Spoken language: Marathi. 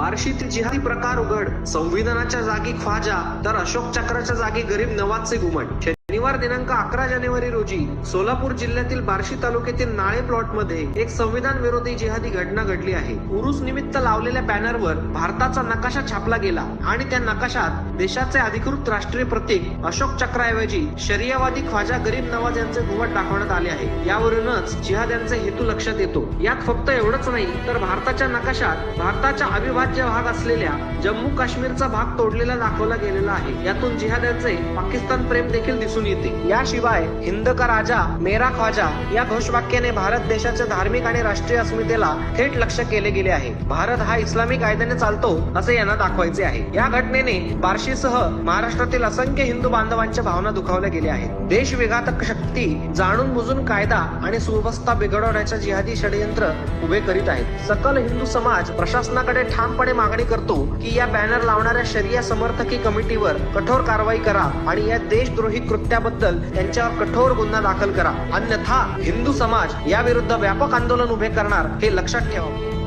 बार्शीतील जिहादी प्रकार उघड. संविधानाच्या जागी ख्वाजा तर अशोक चक्राच्या जागी गरीब नवाजचे घुमट. शनिवार दिनांक अकरा जानेवारी रोजी सोलापूर जिल्ह्यातील बार्शी तालुक्यातील नाळे प्लॉटमध्ये एक संविधान विरोधी जिहादी घटना घडली आहे. उरुस निमित्त लावलेल्या बॅनरवर भारताचा नकाशा छापला गेला आणि त्या नकाशात देशाचे अधिकृत राष्ट्रीय प्रतीक अशोक चक्राऐवजी शरियावादी ख्वाजा गरीब नवाज यांचे घुमट दाखवण्यात आले आहे. यावरूनच जिहाद्यांचे हेतू लक्षात येतो. यात फक्त एवढंच नाही तर भारताच्या नकाशात भारताच्या अविभाज्य भाग असलेल्या जम्मू काश्मीरचा भाग तोडलेला दाखवला गेलेला आहे. यातून जिहाद्यांचे पाकिस्तान प्रेम देखील दिसून येते याशिवाय हिंद का राजा मेरा ख्वाजा या घोषवाक्याने भारत देशाच्या धार्मिक आणि राष्ट्रीय अस्मितेला थेट लक्ष केले गेले आहे. भारत हा इस्लामी कायद्याने चालतो असे यांना दाखवायचे आहे. या घटनेने बार्शीसह महाराष्ट्रातील असंख्य हिंदू बांधवांच्या भावना दुखावल्या गेल्या आहेत. देशविघातक शक्ती जाणून बुजून कायदा आणि सुव्यवस्था बिघडवण्याच्या जिहादी षडयंत्र उभे करीत आहेत. सकल हिंदू समाज प्रशासनाकडे ठामपणे मागणी करतो की या बॅनर लावणाऱ्या शरिया समर्थकी कमिटीवर कठोर कारवाई करा आणि या देशद्रोही कृत्या केल्याबद्दल त्यांच्यावर कठोर गुन्हा दाखल करा. अन्यथा हिंदू समाज याविरुद्ध व्यापक आंदोलन उभे करणार हे लक्षात ठेवा.